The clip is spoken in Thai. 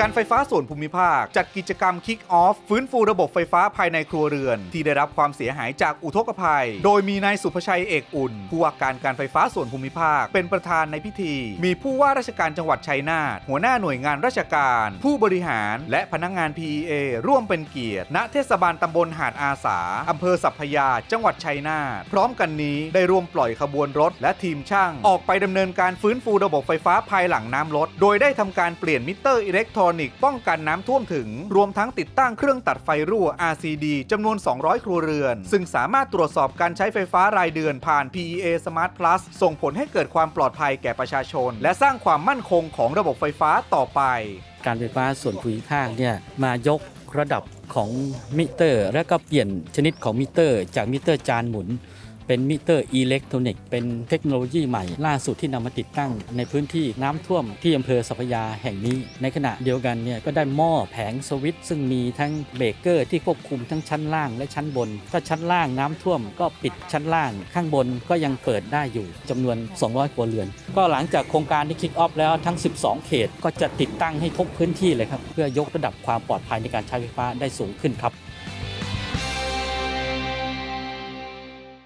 การไฟฟ้าส่วนภูมิภาค จัดกิจกรรม Kick Off ฟื้นฟูระบบไฟฟ้าภายในครัวเรือน ที่ได้รับความเสียหายจากอุทกภัย โดยมีนายสุภชัยเอกอุ่น ผู้ว่าการการไฟฟ้าส่วนภูมิภาค เป็นประธานในพิธี มีผู้ว่าราชการจังหวัดชัยนาทหัวหน้าหน่วยงานราชการ ผู้บริหาร และพนักงาน PEA ร่วมเป็นเกียรติณเทศบาลตำบลหาดอาสาอำเภอสัพพยา จังหวัดชัยนาทพร้อมกันนี้ได้ร่วมปล่อยขบวนรถ และทีมช่าง ออกไปดำเนินการฟื้นฟูระบบไฟฟ้าภายหลังน้ำลดโดยได้ทำการเปลี่ยนมิเตอร์อิเล็กทรอนิกส์ป้องกันน้ำท่วมถึง รวมทั้งติดตั้งเครื่องตัดไฟรั่ว RCD จำนวน 200 ครัวเรือน ซึ่งสามารถตรวจสอบการใช้ไฟฟ้ารายเดือนผ่าน PEA Smart Plus ส่งผลให้เกิดความปลอดภัยแก่ประชาชน และสร้างความมั่นคงของระบบไฟฟ้าต่อไป การไฟฟ้าส่วนภูมิภาคเนี่ยมายกระดับของมิเตอร์ และก็เปลี่ยนชนิดของมิเตอร์ จากมิเตอร์จานหมุน เป็นมิเตอร์อิเล็กทรอนิกส์เป็นเทคโนโลยีใหม่ล่าสุดที่นำมาติดตั้ง ในพื้นที่น้ำท่วมที่อำเภอสัพยาแห่งนี้ ในขณะเดียวกันเนี่ยก็ได้หม้อแผงสวิตช์ซึ่งมีทั้งเบรกเกอร์ที่ควบคุมทั้งชั้นล่างและชั้นบน ถ้าชั้นล่างน้ำท่วมก็ปิดชั้นล่าง ข้างบนก็ยังเปิดได้อยู่จำนวน 200ครัวเรือน ก็หลังจากโครงการที่คิกออฟแล้วทั้ง 12 เขตก็จะติดตั้งให้ทุกพื้นที่เลยครับเพื่อยกระดับความปลอดภัยในการใช้ไฟฟ้าได้สูงขึ้นครับ